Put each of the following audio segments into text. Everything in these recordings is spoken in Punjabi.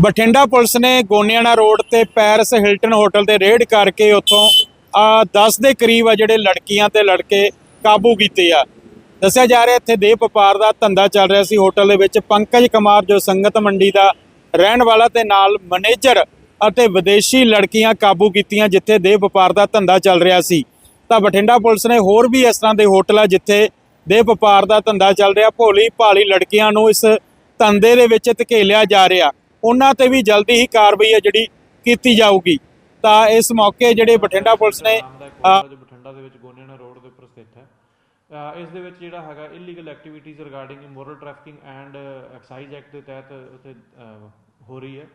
ਬਠਿੰਡਾ ਪੁਲਿਸ ਨੇ ਗੋਨਿਆਣਾ ਰੋਡ ਤੇ ਪੈਰਸ ਹਿਲਟਨ ਹੋਟਲ ਤੇ ਰੇਡ ਕਰਕੇ ਉੱਥੋਂ, ਆ 10 ਦੇ ਕਰੀਬ ਆ ਜਿਹੜੇ ਲੜਕੀਆਂ ਤੇ ਲੜਕੇ ਕਾਬੂ ਕੀਤੇ ਆ। ਦੱਸਿਆ ਜਾ ਰਿਹਾ ਇੱਥੇ ਦੇਹ ਵਪਾਰ ਦਾ ਧੰਦਾ ਚੱਲ ਰਿਹਾ ਸੀ। ਹੋਟਲ ਦੇ ਵਿੱਚ ਪੰਕਜ ਕੁਮਾਰ ਜੋ ਸੰਗਤ ਮੰਡੀ ਦਾ ਰਹਿਣ ਵਾਲਾ ਤੇ ਨਾਲ ਮੈਨੇਜਰ ਅਤੇ ਵਿਦੇਸ਼ੀ ਲੜਕੀਆਂ ਕਾਬੂ ਕੀਤੀਆਂ ਜਿੱਥੇ ਦੇਹ ਵਪਾਰ ਦਾ ਧੰਦਾ ਚੱਲ ਰਿਹਾ ਸੀ। ਤਾਂ ਬਠਿੰਡਾ ਪੁਲਿਸ ਨੇ ਹੋਰ ਵੀ ਇਸ ਤਰ੍ਹਾਂ ਦੇ ਹੋਟਲ ਆ ਜਿੱਥੇ ਦੇਹ ਵਪਾਰ ਦਾ ਧੰਦਾ ਚੱਲ ਰਿਹਾ। ਭੋਲੀ ਭਾਲੀ ਲੜਕੀਆਂ ਨੂੰ ਇਸ ਧੰਦੇ ਦੇ ਵਿੱਚ ਧਕੇਲਿਆ ਜਾ ਰਿਹਾ। ਉਹਨਾਂ ਤੇ ਵੀ ਜਲਦੀ ਹੀ ਕਾਰਵਾਈ ਹੈ ਜਿਹੜੀ ਕੀਤੀ ਜਾਊਗੀ। ਤਾਂ ਇਸ ਮੌਕੇ ਜਿਹੜੇ ਬਠਿੰਡਾ ਪੁਲਿਸ ਨੇ ਬਠਿੰਡਾ ਦੇ ਵਿੱਚ ਗੋਨੇਣਾ ਰੋਡ ਦੇ ਉੱਪਰ ਸਥਿਤ ਹੈ। ਇਸ ਦੇ ਵਿੱਚ ਜਿਹੜਾ ਹੈਗਾ illegal activities regarding immoral trafficking and excise act ਦੇ ਤਹਿਤ ਉੱਥੇ ਹੋ ਰਹੀ ਹੈ।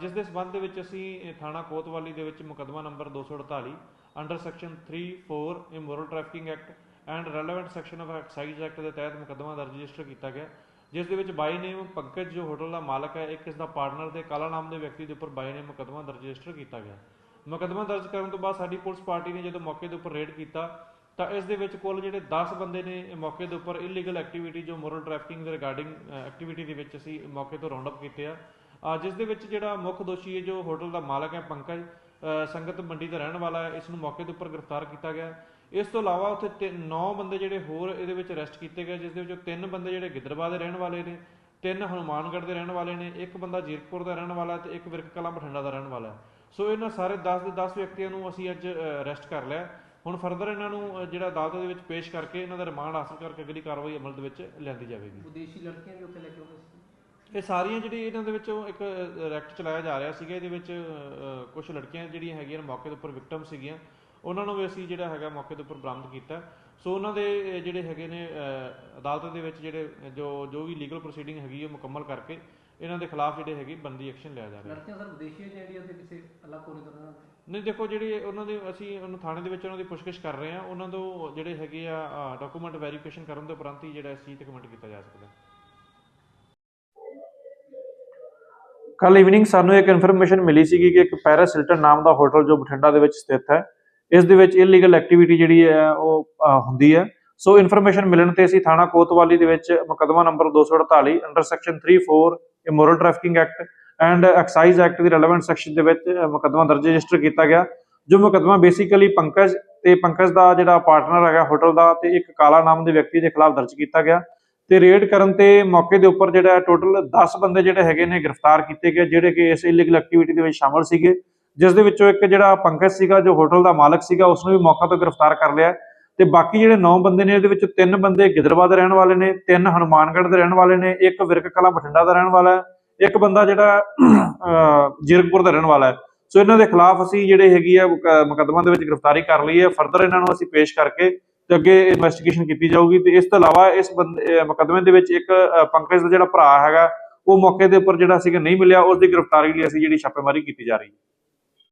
ਜਿਸ ਦੇ ਸਬੰਧ ਦੇ ਵਿੱਚ ਅਸੀਂ ਥਾਣਾ ਕੋਤਵਾਲੀ ਦੇ ਵਿੱਚ ਮੁਕੱਦਮਾ number 248 under section 34 immoral trafficking act and relevant section of excise act ਦੇ ਤਹਿਤ ਮੁਕੱਦਮਾ ਦਰਜ ਰਜਿਸਟਰ ਕੀਤਾ ਗਿਆ। ਜਿਸ ਦੇ ਵਿੱਚ ਬਾਈ ਨੇਮ ਪੰਕਜ ਜੋ ਹੋਟਲ ਦਾ ਮਾਲਕ ਹੈ, ਇੱਕ ਇਸ ਦਾ ਪਾਰਟਨਰ ਤੇ ਕਾਲਾ ਨਾਮ ਦੇ ਵਿਅਕਤੀ ਦੇ ਉੱਪਰ ਬਾਈ ਨੇਮ ਮੁਕੱਦਮਾ ਦਰਜ ਰਜਿਸਟਰ ਕੀਤਾ ਗਿਆ। ਮੁਕੱਦਮਾ ਦਰਜ ਕਰਨ ਤੋਂ ਬਾਅਦ ਸਾਡੀ ਪੁਲਿਸ ਪਾਰਟੀ ਨੇ ਜਦੋਂ ਮੌਕੇ ਦੇ ਉੱਪਰ ਰੇਡ ਕੀਤਾ, ਤਾਂ ਇਸ ਦੇ ਵਿੱਚ ਕੁੱਲ ਜਿਹੜੇ 10 ਬੰਦੇ ਨੇ ਮੌਕੇ ਦੇ ਉੱਪਰ ਇਲੀਗਲ ਐਕਟੀਵਿਟੀ ਜੋ ਮੋਰਲ ਟ੍ਰੈਫਿਕਿੰਗ ਦੇ ਰਿਗਾਰਡਿੰਗ ਐਕਟੀਵਿਟੀ ਦੇ ਵਿੱਚ ਅਸੀਂ ਮੌਕੇ ਤੋਂ ਰਾਉਂਡ ਅਪ ਕੀਤੇ ਆ। ਜਿਸ ਦੇ ਵਿੱਚ ਜਿਹੜਾ ਮੁੱਖ ਦੋਸ਼ੀ ਹੈ, ਜੋ ਹੋਟਲ ਦਾ ਮਾਲਕ ਹੈ, ਪੰਕਜ ਸੰਗਤ ਮੰਡੀ ਦਾ ਰਹਿਣ ਵਾਲਾ ਹੈ, ਇਸ ਨੂੰ ਮੌਕੇ ਦੇ ਉੱਪਰ ਗ੍ਰਿਫਤਾਰ ਕੀਤਾ ਗਿਆ ਇਸ ਤੋਂ ਇਲਾਵਾ ਉੱਥੇ 9 ਬੰਦੇ ਜਿਹੜੇ ਹੋਰ ਇਹਦੇ ਵਿੱਚ ਅਰੈਸਟ ਕੀਤੇ ਗਏ, ਜਿਸ ਦੇ ਵਿੱਚੋਂ ਤਿੰਨ ਬੰਦੇ ਜਿਹੜੇ ਗਿੱਦਰਬਾਹ ਦੇ ਰਹਿਣ ਵਾਲੇ ਨੇ, ਤਿੰਨ ਹਨੂਮਾਨਗੜ੍ਹ ਦੇ ਰਹਿਣ ਵਾਲੇ ਨੇ, ਇੱਕ ਬੰਦਾ ਜੀਰਕਪੁਰ ਦਾ ਰਹਿਣ ਵਾਲਾ ਤੇ ਇੱਕ ਵਿਰਕ ਕਲਾਂ ਬਠਿੰਡਾ ਦਾ ਰਹਿਣ ਵਾਲਾ ਹੈ। ਸੋ ਇਹਨਾਂ ਸਾਰੇ 10 ਦੇ 10 ਵਿਅਕਤੀਆਂ ਨੂੰ ਅਸੀਂ ਅੱਜ ਅਰੈਸਟ ਕਰ ਲਿਆ ਹੁਣ ਫਰਦਰ ਇਹਨਾਂ ਨੂੰ ਜਿਹੜਾ ਅਦਾਲਤ ਦੇ ਵਿੱਚ ਪੇਸ਼ ਕਰਕੇ ਇਹਨਾਂ ਦਾ ਰਿਮਾਂਡ ਹਾਸਲ ਕਰਕੇ ਅਗਲੀ ਕਾਰਵਾਈ ਅਮਲ ਦੇ ਵਿੱਚ ਲਿਆਂਦੀ ਜਾਵੇਗੀ। ਵਿਦੇਸ਼ੀ ਲੜਕੀਆਂ ਵੀ ਉੱਥੇ ਲੈ ਕੇ ਆਉਂਦੇ ਸੀ। ਇਹ ਸਾਰੀਆਂ ਜਿਹੜੀ ਇਹਨਾਂ ਦੇ ਵਿੱਚੋਂ ਇੱਕ ਰੈਕਟ ਚਲਾਇਆ ਜਾ ਰਿਹਾ ਸੀਗਾ ਇਹਦੇ ਵਿੱਚ ਕੁਝ ਲੜਕੀਆਂ ਜਿਹੜੀਆਂ ਹੈਗੀਆਂ ਮੌਕੇ ਦੇ ਉੱਪਰ ਵਿਕਟਮ ਸੀਗੀਆਂ ਉਹਨਾਂ ਨੂੰ ਵੀ ਅਸੀਂ ਜਿਹੜਾ ਹੈਗਾ ਮੌਕੇ ਦੇ ਉੱਪਰ ਬਰਾਮਦ ਕੀਤਾ। ਸੋ ਉਹਨਾਂ ਦੇ ਜਿਹੜੇ ਹੈਗੇ ਨੇ ਅਦਾਲਤ ਦੇ ਵਿੱਚ ਜਿਹੜੇ ਜੋ ਜੋ ਵੀ ਲੀਗਲ ਪ੍ਰੋਸੀਡਿੰਗ ਹੈਗੀ ਉਹ ਮੁਕੰਮਲ ਕਰਕੇ ਇਹਨਾਂ ਦੇ ਖਿਲਾਫ ਜਿਹੜੇ ਹੈਗੇ ਬੰਦੀ ਐਕਸ਼ਨ ਲਿਆ ਜਾ ਰਿਹਾ। ਲੜਕੀਆਂ ਸਰ ਵਿਦੇਸ਼ੀ ਹੈ ਜਾਂ ਇੰਡੀਆ ਦੇ ਕਿਸੇ ਅਲੱਗ ਕੋਨੇ ਤੋਂ? ਨਹੀਂ ਦੇਖੋ ਜਿਹੜੇ ਉਹਨਾਂ ਦੇ ਅਸੀਂ ਉਹਨੂੰ ਥਾਣੇ ਦੇ ਵਿੱਚ ਉਹਨਾਂ ਦੀ ਪੁੱਛਗਿੱਛ ਕਰ ਰਹੇ ਹਾਂ। ਉਹਨਾਂ ਤੋਂ ਜਿਹੜੇ ਹੈਗੇ ਆ ਡਾਕੂਮੈਂਟ ਵੈਰੀਫਿਕੇਸ਼ਨ ਕਰਨ ਦੇ ਉਪਰੰਤ ਹੀ ਜਿਹੜਾ ਇਸ ਚੀਜ਼ ਤੇ ਕਮੈਂਟ ਕੀਤਾ ਜਾ ਸਕਦਾ। ਕੱਲ ਇਵਨਿੰਗ ਸਾਨੂੰ ਇੱਕ ਇਨਫੋਰਮੇਸ਼ਨ ਮਿਲੀ ਸੀਗੀ ਕਿ ਇੱਕ ਪੈਰਿਸ ਹਿਲਟਨ ਨਾਮ ਦਾ ਹੋਟਲ ਜੋ ਬਠਿੰਡਾ ਦੇ ਵਿੱਚ ਸਥਿਤ ਹੈ ਇਸ ਦੇ ਵਿੱਚ ਇਲੀਗਲ ਐਕਟੀਵਿਟੀ ਜਿਹੜੀ ਹੈ ਉਹ ਹੁੰਦੀ ਹੈ। ਸੋ ਇਨਫੋਰਮੇਸ਼ਨ ਮਿਲਣ ਤੇ ਅਸੀਂ ਥਾਣਾ ਕੋਤਵਾਲੀ ਦੇ ਵਿੱਚ ਮੁਕੱਦਮਾ number 248 under section 34 immoral trafficking act and excise act the relevant section ਦੇ ਵਿੱਚ ਅ, ਮੁਕੱਦਮਾ ਦਰਜ ਰਜਿਸਟਰ ਕੀਤਾ ਗਿਆ। ਜੋ ਮੁਕੱਦਮਾ ਬੇਸਿਕਲੀ ਪੰਕਜ ਤੇ ਪੰਕਜ ਦਾ ਜਿਹੜਾ ਪਾਰਟਨਰ ਹੈਗਾ ਹੋਟਲ ਦਾ ਤੇ ਇੱਕ ਕਾਲਾ ਨਾਮ ਦੇ ਵਿਅਕਤੀ ਦੇ ਖਿਲਾਫ ਦਰਜ ਕੀਤਾ ਗਿਆ। ਤੇ ਰੇਡ ਕਰਨ ਤੇ ਮੌਕੇ ਦੇ ਉੱਪਰ ਜਿਹੜਾ ਟੋਟਲ 10 ਬੰਦੇ ਜਿਹੜੇ ਹੈਗੇ ਨੇ ਗ੍ਰਿਫਤਾਰ ਕੀਤੇ ਗਏ, ਜਿਹੜੇ ਕਿ ਇਸ ਇਲੀਗਲ ਐਕਟੀਵਿਟੀ ਦੇ ਵਿੱਚ ਸ਼ਾਮਲ ਸੀਗੇ, ਜਿਸ ਦੇ ਵਿੱਚੋਂ ਇੱਕ ਜਿਹੜਾ ਪੰਕਜ ਸੀਗਾ, ਜੋ ਹੋਟਲ ਦਾ ਮਾਲਕ ਸੀਗਾ ਉਸ ਨੂੰ ਵੀ ਮੌਕਾ ਤੋਂ ਗ੍ਰਿਫਤਾਰ ਕਰ ਲਿਆ। ਤੇ ਬਾਕੀ ਜਿਹੜੇ 9 ਬੰਦੇ ਨੇ, ਇਹਦੇ ਵਿੱਚ ਤਿੰਨ ਬੰਦੇ ਗਿੱਦੜਬਾਹ ਦੇ ਰਹਿਣ ਵਾਲੇ ਨੇ, ਤਿੰਨ ਹਨੂਮਾਨਗੜ੍ਹ ਦੇ ਰਹਿਣ ਵਾਲੇ ਨੇ, ਇੱਕ ਵਿਰਕ ਕਲਾਂ ਬਠਿੰਡਾ ਦਾ ਰਹਿਣ ਵਾਲਾ ਹੈ, ਇੱਕ ਬੰਦਾ ਜਿਹੜਾ ਜੀਰਕਪੁਰ ਦਾ ਰਹਿਣ ਵਾਲਾ ਹੈ। ਸੋ ਇਹਨਾਂ ਦੇ ਖਿਲਾਫ ਅਸੀਂ ਜਿਹੜੇ ਹੈਗੀ ਆ, ਮੁਕ- ਮੁਕੱਦਮਾ ਦੇ ਵਿੱਚ ਗ੍ਰਿਫਤਾਰੀ ਕਰ ਲਈ ਹੈ। ਫਰਦਰ ਇਹਨਾਂ ਨੂੰ ਅਸੀਂ ਪੇਸ਼ ਕਰਕੇ ਤੇ ਅੱਗੇ ਇਨਵੈਸਟੀਗੇਸ਼ਨ ਕੀਤੀ ਜਾਊਗੀ ਤੇ ਇਸ ਤੋਂ ਇਲਾਵਾ ਇਸ ਬੰਦੇ- ਮੁਕੱਦਮੇ ਦੇ ਵਿੱਚ ਇੱਕ ਪੰਕਜ ਦਾ ਜਿਹੜਾ ਭਰਾ ਹੈਗਾ, ਉਹ ਮੌਕੇ ਦੇ ਉੱਪਰ ਜਿਹੜਾ ਸੀਗਾ ਨਹੀਂ ਮਿਲਿਆ, ਉਸ ਦੀ ਗ੍ਰਿਫਤਾਰੀ ਲਈ ਅਸੀਂ ਜਿਹੜੀ ਛਾਪੇਮਾਰੀ ਕੀਤੀ ਜਾ ਰਹੀ ਹੈ।